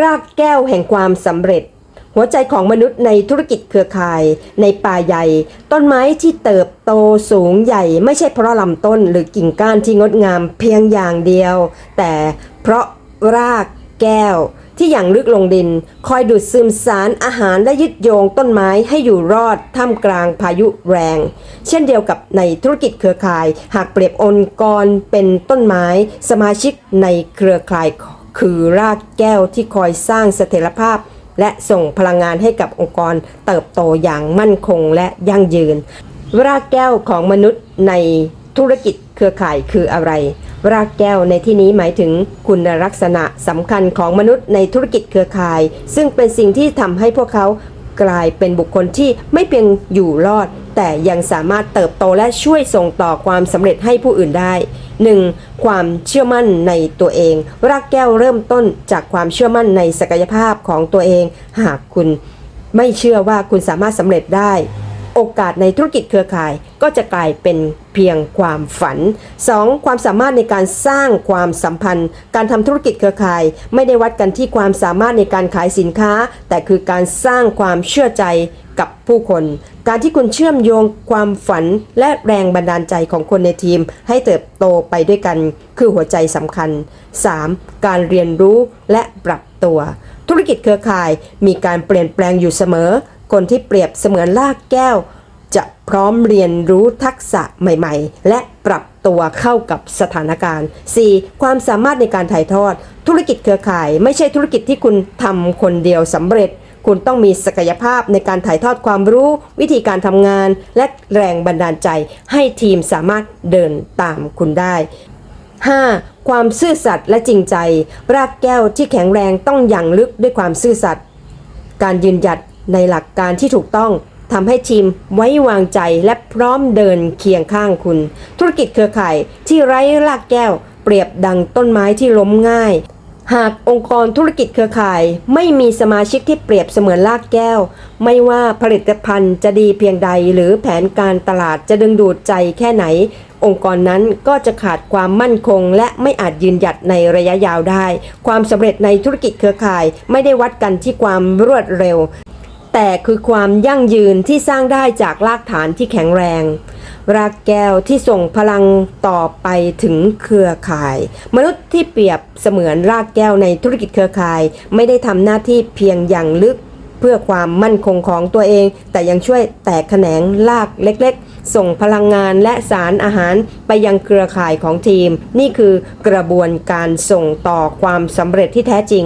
รากแก้วแห่งความสำเร็จ หัวใจของมนุษย์ในธุรกิจเครือข่าย ในป่าใหญ่ ต้นไม้ที่เติบโตสูงใหญ่ ไม่ใช่เพราะลำต้นหรือกิ่งก้านที่งดงามเพียงอย่างเดียว แต่เพราะรากแก้วที่อย่างลึกลงดิน คอยดูดซึมสารอาหารและยึดโยงต้นไม้ให้อยู่รอดท่ามกลางพายุแรง เช่นเดียวกับในธุรกิจเครือข่าย หากเปรียบองค์กรเป็นต้นไม้ สมาชิกในเครือข่าย คือรากแก้วที่คอยสร้างเสถียรภาพ และส่งพลังงานให้กับองค์กรเติบโตอย่างมั่นคงและยั่งยืน รากแก้วของมนุษย์ในธุรกิจเครือข่ายคืออะไร รากแก้วในที่นี้หมายถึงคุณลักษณะสำคัญของมนุษย์ในธุรกิจเครือข่าย ซึ่งเป็นสิ่งที่ทำให้พวกเขากลายเป็นบุคคลที่ไม่เพียงอยู่รอด แต่ยังสามารถเติบโตและช่วยส่งต่อความสำเร็จให้ผู้อื่นได้ 1. ความเชื่อมั่นในตัวเอง รากแก้วเริ่มต้นจากความเชื่อมั่นในศักยภาพของตัวเอง หากคุณไม่เชื่อว่าคุณสามารถสำเร็จได้ โอกาสในธุรกิจเครือข่ายก็จะกลายเป็นเพียงความฝัน 2. ความสามารถในการสร้างความสัมพันธ์ การทำธุรกิจเครือข่าย ไม่ได้วัดกันที่ความสามารถในการขายสินค้า แต่คือการสร้างความเชื่อใจกับผู้คน การที่คุณเชื่อมโยงความฝันและแรงบันดาลใจของคนในทีม ให้เติบโตไปด้วยกัน คือหัวใจสำคัญ 3. การเรียนรู้และปรับตัว ธุรกิจเครือข่ายมีการเปลี่ยนแปลงอยู่เสมอ คนที่เปรียบเสมือนลากแก้ว จะพร้อมเรียนรู้ทักษะใหม่ ๆ และปรับตัวเข้ากับสถานการณ์ 4. ความสามารถในการถ่ายทอด ธุรกิจเครือข่าย ไม่ใช่ธุรกิจที่คุณทำคนเดียวสำเร็จ คุณต้องมีศักยภาพในการถ่ายทอดความรู้ วิธีการทำงาน และแรงบันดาลใจ ให้ทีมสามารถเดินตามคุณได้ 5. ความซื่อสัตย์และจริงใจ รากแก้วที่แข็งแรงต้องอย่างลึกด้วยความซื่อสัตย์การยืนหยัด ในหลักการที่ถูกต้องทำให้ทีมไว้วางใจและพร้อมเดินเคียงข้างคุณ ธุรกิจเครือข่ายที่ไร้รากแก้ว เปรียบดังต้นไม้ที่ล้มง่าย หากองค์กรธุรกิจเครือข่าย ไม่มีสมาชิกที่เปรียบเสมือนรากแก้ว ไม่ว่าผลิตภัณฑ์จะดีเพียงใดหรือแผนการตลาดจะดึงดูดใจแค่ไหน องค์กรนั้นก็จะขาดความมั่นคง และไม่อาจยืนหยัดในระยะยาวได้ ความสำเร็จในธุรกิจเครือข่าย ไม่ได้วัดกันที่ความรวดเร็ว แต่คือความยั่งยืนที่สร้างได้จากรากฐานที่แข็งแรง รากแก้วที่ส่งพลังต่อไปถึงเครือข่าย มนุษย์ที่เปรียบเสมือนรากแก้วในธุรกิจเครือข่าย ไม่ได้ทำหน้าที่เพียงอย่างลึก เพื่อความมั่นคงของตัวเอง แต่ยังช่วยแตกแขนงรากเล็กๆ ส่งพลังงานและสารอาหารไปยังเครือข่ายของทีม นี่คือกระบวนการส่งต่อความสำเร็จที่แท้จริง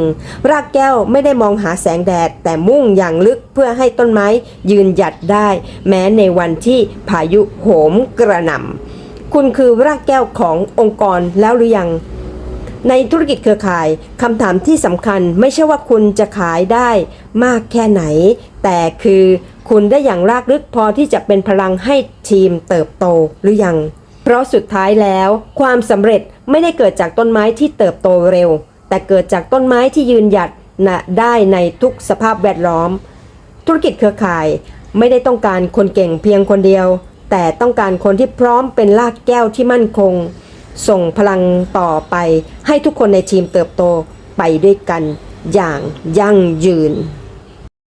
รากแก้วไม่ได้มองหาแสงแดด แต่มุ่งอย่างลึกเพื่อให้ต้นไม้ยืนหยัดได้ แม้ในวันที่พายุโหมกระหน่ำคุณคือรากแก้วขององค์กรแล้วหรือยัง ในธุรกิจเครือข่ายคำถามที่สำคัญไม่ใช่ว่าคุณจะขายได้มากแค่ไหน แต่คือคุณได้อย่างรากลึกพอที่จะเป็นพลังให้ทีมเติบโตหรือยัง เพราะสุดท้ายแล้ว ความสำเร็จไม่ได้เกิดจากต้นไม้ที่เติบโตเร็ว แต่เกิดจากต้นไม้ที่ยืนหยัดนะได้ในทุกสภาพแวดล้อม ธุรกิจเครือข่ายไม่ได้ต้องการคนเก่งเพียงคนเดียว แต่ต้องการคนที่พร้อมเป็นรากแก้วที่มั่นคง ส่งพลังต่อไปให้ทุกคนในทีมเติบโตไปด้วยกันอย่างยั่งยืน